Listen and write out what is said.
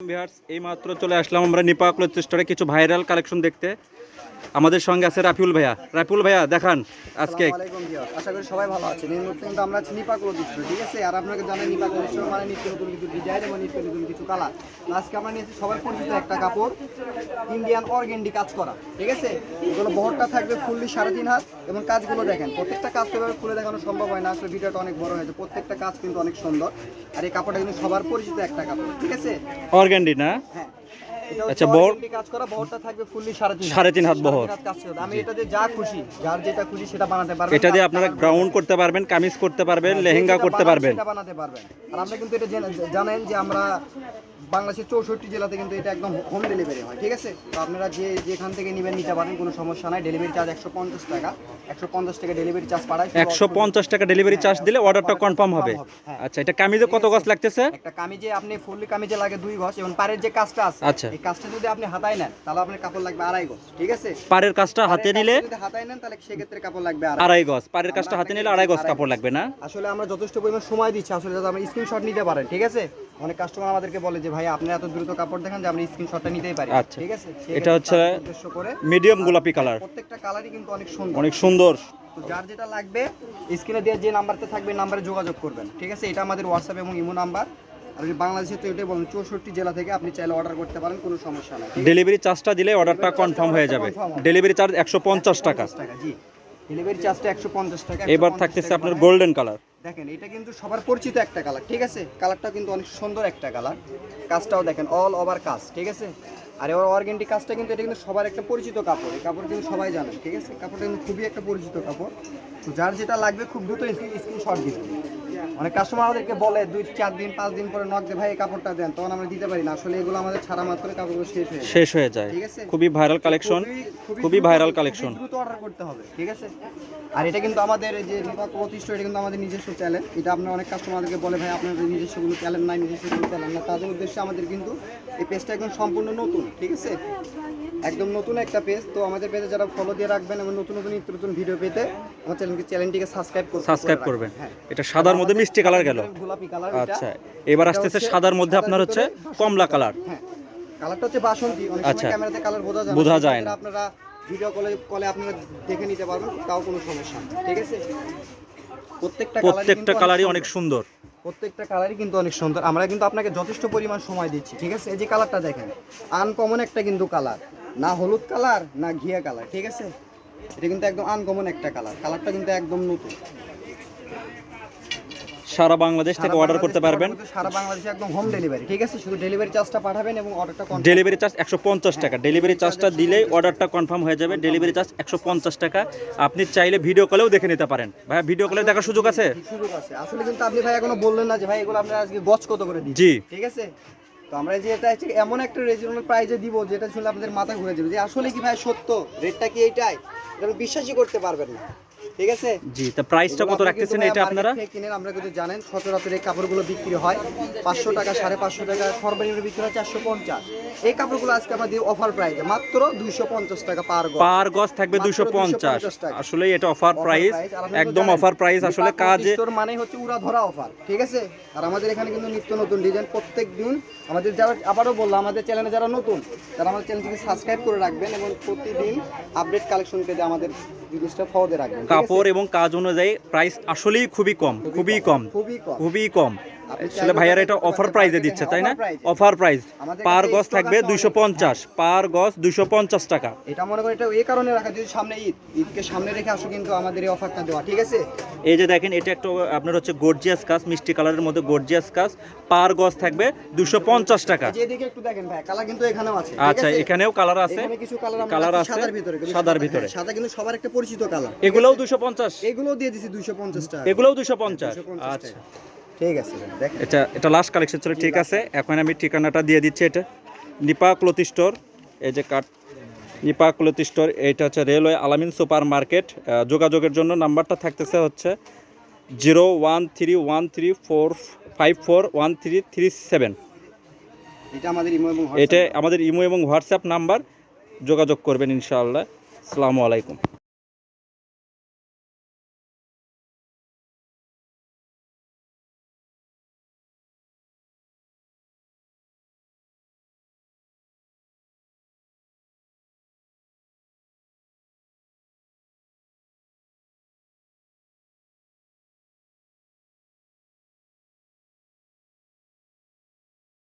Viewers এই মাত্র চলে আসলাম আমরা নিপা ক্লথ কিছু ভাইরাল কালেকশন দেখতে। আমাদের সঙ্গে আছে রাফিউল ভাইয়া। রাফিউল ভাইয়া দেখান আজকে। আশা করি সবাই ভালো আছেন। এই মুহূর্তে কিন্তু আমরা আছি নিপা কলেজ ঠিক আছে? আর আপনাকে জানেন নিপা কলেজ মানে নিত্য নতুন কিছু ডিজাইন এবং নিত্য নতুন কিছু কালার আজকে আমরা নিয়েছি সবার পরিচিত একটা কাপড় ইন্ডিয়ান অর্গেন্ডি কাজ করা ঠিক আছে? এগুলো বহরটা থাকবে ফুললি সাড়ে তিন হাত এবং কাজগুলো দেখেন প্রত্যেকটা কাজ তো এভাবে খুলে দেখানো সম্ভব হয় না আসলে ভিডিওটা অনেক বড় হয়েছে প্রত্যেকটা কাজ কিন্তু অনেক সুন্দর। আর এই কাপড়টা কিন্তু সবার পরিচিত একটা কাপড় ঠিক আছে? অর্গ্যান্ডি না? হ্যাঁ। আচ্ছা, বহর- কাজ করা বহরটা থাকবে ফুললি সাড়ে তিন সাড়ে তিন হাত বহর। আমি এটা দিয়ে যা খুশি যার যেটা খুশি সেটা বানাতে পারবেন এটা দিয়ে আপনারা গ্রাউন্ড করতে পারবেন কামিজ করতে পারবেন লেহেঙ্গা করতে পারবেন। সেটা বানাতে পারবেন। আর আমরা কিন্তু এটা জানেন যে আমরা বাংলাদেশের চৌষট্টি জেলাতে কিন্তু এটা একদম হোম ডেলিভারি হয় ঠিক আছে? তো আপনারা যে যেখান থেকে নেবেন নিতে পারেন কোনো সমস্যা নাই। ডেলিভারি চার্জ একশো পঞ্চাশ টাকা। একশো পঞ্চাশ টাকা ডেলিভারি চার্জ পাঠায় একশো পঞ্চাশ টাকা ডেলিভারি চার্জ দিলে অর্ডারটা কনফার্ম হবে। হ্যাঁ। আচ্ছা এটা কামিজে কত গজ লাগতেছে? একটা কামিজে আপনি ফুললি কামিজে লাগে দুই গজ এবং পাড়ের যে কাজটা আছে আচ্ছা। এই কাজটা যদি আপনি হাতায় নেন তাহলে আপনার কাপড় লাগবে আড়াই গজ ঠিক আছে? পাড়ের কাজটা হাতে নিলে যদি হাতায় নেন তাহলে সেক্ষেত্রে কাপড় লাগবে আড়াই গজ। পাড়ের কাজটা হাতে নিলে আড়াই গজ কাপড় লাগবে না? আসলে আমরা যথেষ্ট পরিমাণ সময় দিচ্ছি আসলে যাতে আমরা স্ক্রিনশট নিতে পারেন ঠিক আছে? অনেক কাস্টমার আমাদেরকে বলে যে ভাই আপনি এত দ্রুত কাপড় দেখান যে আমরা স্ক্রিনশটটা নিতেই পারি। আচ্ছা। ঠিক আছে? এটা হচ্ছে মিডিয়াম গোলাপি কালার প্রত্যেকটা কালারই কিন্তু অনেক সুন্দর। অনেক সুন্দর। তো যার যেটা লাগবে স্ক্রিনে দেওয়ার যে নাম্বারটা থাকবে নাম্বারে যোগাযোগ করবেন ঠিক আছে? এটা আমাদের হোয়াটসঅ্যাপ এবং ইমো নাম্বার আর যদি বাংলাদেশে তো এটাই বলেন চৌষট্টি জেলা থেকে আপনি চাইলে অর্ডার করতে পারেন কোনো সমস্যা নাই। ডেলিভারি চার্জটা দিলে অর্ডারটা কনফার্ম হয়ে যাবে। ডেলিভারি চার্জ একশো পঞ্চাশ টাকা। জি। ডেলিভারি চার্জটা একশো পঞ্চাশ টাকা এবার 150 থাকতেছে আপনার গোল্ডেন কালার দেখেন এটা কিন্তু সবার পরিচিত একটা কালার ঠিক আছে? কালারটা কিন্তু অনেক সুন্দর একটা কালার কাজটাও দেখেন অল ওভার কাজ ঠিক আছে? আর এবার অর্গেন্টি কাজটা কিন্তু এটা কিন্তু সবার একটা পরিচিত কাপড়। এই কাপড় কিন্তু সবাই জানেন ঠিক আছে? কাপড়টা কিন্তু খুবই একটা পরিচিত কাপড়। তো যার যেটা লাগবে খুব দ্রুত স্ক্রিনশট দিবেন। অনেক কাস্টমার আমাদেরকে বলে দুই চার দিন পাঁচ দিন পরে নক ভাই এই কাপড়টা দেন। তখন আমরা দিতে পারি না। আসলে এগুলো আমাদের ছাড়া মাত্র কাপড়গুলো শেষ হয়ে যায়। শেষ হয়ে যায়। ঠিক আছে। খুবই ভাইরাল কালেকশন খুবই ভাইরাল কালেকশন দ্রুত অর্ডার করতে হবে ঠিক আছে? আর এটা কিন্তু আমাদের এই যে নিপা প্রতিষ্ঠা এটা কিন্তু আমাদের নিজস্ব চ্যানেল এটা আপনার অনেক কাস্টমারদেরকে বলে ভাই আপনাদের নিজস্ব কোনো চ্যানেল নাই নিজস্ব কোনো চ্যানেল না। তাদের উদ্দেশ্যে আমাদের কিন্তু এই পেজটা একদম সম্পূর্ণ নতুন ঠিক আছে? একদম নতুন একটা পেজ তো আমাদের পেজে যারা ফলো দিয়ে রাখবেন এবং নতুন নতুন নিত্য নতুন ভিডিও পেতে আমার চ্যানেলকে চ্যানেলটিকে সাবস্ক্রাইব করবেন। সাবস্ক্রাইব করবেন। হ্যাঁ। এটা সাদার মধ্যে মিষ্টি কালার গেল। গোলাপি কালার আচ্ছা এবার আসতেছে সাদার মধ্যে আপনার হচ্ছে কমলা কালার হ্যাঁ। কালারটা হচ্ছে বাসন্তী। অনেক। সময় ক্যামেরাতে কালার বোঝা যায় না। বোঝা যায় না। আপনারা ভিডিও কলে কলে আপনারা দেখে নিতে পারবেন তাও কোনো সমস্যা ঠিক আছে? প্রত্যেকটা প্রত্যেকটা কালারই অনেক সুন্দর। প্রত্যেকটা কালারই কিন্তু অনেক সুন্দর। আমরা কিন্তু আপনাকে যথেষ্ট পরিমাণ সময় দিচ্ছি। ঠিক আছে? এই যে কালারটা দেখেন আনকমন একটা কিন্তু কালার না হলুদ কালার না ঘিয়া কালার ঠিক আছে? এটা কিন্তু একদম আনকমন একটা কালার। কালারটা কিন্তু একদম নতুন। সারা বাংলাদেশ থেকে অর্ডার করতে পারবেন। সারা বাংলাদেশে একদম হোম ডেলিভারি ঠিক আছে? শুধু ডেলিভারি চার্জটা পাঠাবেন এবং অর্ডারটা ডেলিভারি চার্জ একশো পঞ্চাশ টাকা। ডেলিভারি চার্জটা দিলেই অর্ডারটা কনফার্ম হয়ে যাবে। ডেলিভারি চার্জ একশো পঞ্চাশ টাকা। আপনি চাইলে ভিডিও কলেও দেখে নিতে পারেন। ভাই ভিডিও কলে দেখার সুযোগ আছে? সুযোগ আছে। আসলে কিন্তু আপনি ভাই এখনও বললেন না যে ভাই এগুলো আপনারা আজকে গছ কত করে দিচ্ছেন? জি। ঠিক আছে? তো আমরা যে এটা হচ্ছে এমন একটা রিজনেবল প্রাইসে দিব যেটা শুনলে আপনাদের মাথা ঘুরে যাবে যে আসলে কি ভাই সত্য? রেটটা কি এইটাই? এটা বিশ্বাসই করতে পারবেন না। ঠিক আছে? জি তা প্রাইসটা কত রাখতেছেন এটা আপনারা? কিনেন আমরা কিন্তু জানেন সচরাচর এই কাপড়গুলো বিক্রি হয় পাঁচশো টাকা সাড়ে পাঁচশো টাকা সর্বনিম্ন বিক্রি হয় চারশো পঞ্চাশ। এই কাপড়গুলো আজকে আমরা দিই অফার প্রাইসে মাত্র দুইশো পঞ্চাশ টাকা পার গজ। পার গজ থাকবে মাত্র পঞ্চাশ 250 আসলে এটা অফার প্রাইস একদম অফার প্রাইস আসলে কাজে মানে হচ্ছে উড়া ধরা অফার ঠিক আছে? আর আমাদের এখানে কিন্তু নিত্য নতুন ডিজাইন প্রত্যেক দিন আমাদের যারা আবারও বললাম আমাদের চ্যানেলে যারা নতুন তারা আমাদের চ্যানেলটিকে সাবস্ক্রাইব করে রাখবেন এবং প্রতিদিন আপডেট কালেকশন পেতে আমাদের জিনিসটা ফলো রাখবেন? কাপড় এবং কাজ অনুযায়ী প্রাইস আসলেই খুবই কম খুবই কম খুবই কম। খুবই কম। আপনি আসলে ভাইয়ার এটা অফার প্রাইসে দিচ্ছে হ্যাঁ, তাই না। অফার প্রাইস পার কাছে গজ থাকবে দুইশো পঞ্চাশ। পার গজ দুইশো পঞ্চাশ টাকা। এটা মনে করি এটা এই কারণে রাখা যদি সামনে ঈদ ঈদকে সামনে রেখে আসো কিন্তু আমাদের এই অফারটা দেওয়া ঠিক আছে? এই যে দেখেন এটা একটা আপনার হচ্ছে গর্জিয়াস কাজ মিষ্টি কালারের মধ্যে গর্জিয়াস কাজ। পার গজ থাকবে দুশো পঞ্চাশ টাকা। যে একটু দেখেন ভাই কালার কিন্তু এখানেও আছে আচ্ছা এখানেও কালার আছে। কিছু কালার কালার আছে সাদার ভিতরে সাদার সাদা- ভিতরে। হ্যাঁ, সাদা কিন্তু সবার একটা পরিচিত কালার এগুলোও দুশো পঞ্চাশ। এগুলোও দিয়ে দিছি দুইশো পঞ্চাশ টাকা। এগুলোও দুশো পঞ্চাশ। আচ্ছা। ঠিক আছে দেখেন। এটা এটা লাস্ট কালেকশন ছিল ঠিক আছে। এখন আমি ঠিকানাটা দিয়ে দিচ্ছি এটা। নিপা ক্লথ স্টোর এই যে কাঠ। নিপা ক্লথ স্টোর এইটা হচ্ছে রেলওয়ে আলামিন সুপার মার্কেট। যোগাযোগের জন্য নাম্বারটা থাকতেছে হচ্ছে zero one three one three four five four one three three seven. এটা আমাদের ইমো এবং এটা আমাদের ইমো এবং হোয়াটসঅ্যাপ নাম্বার। যোগাযোগ করবেন ইনশাআল্লাহ। আসসালামু আলাইকুম।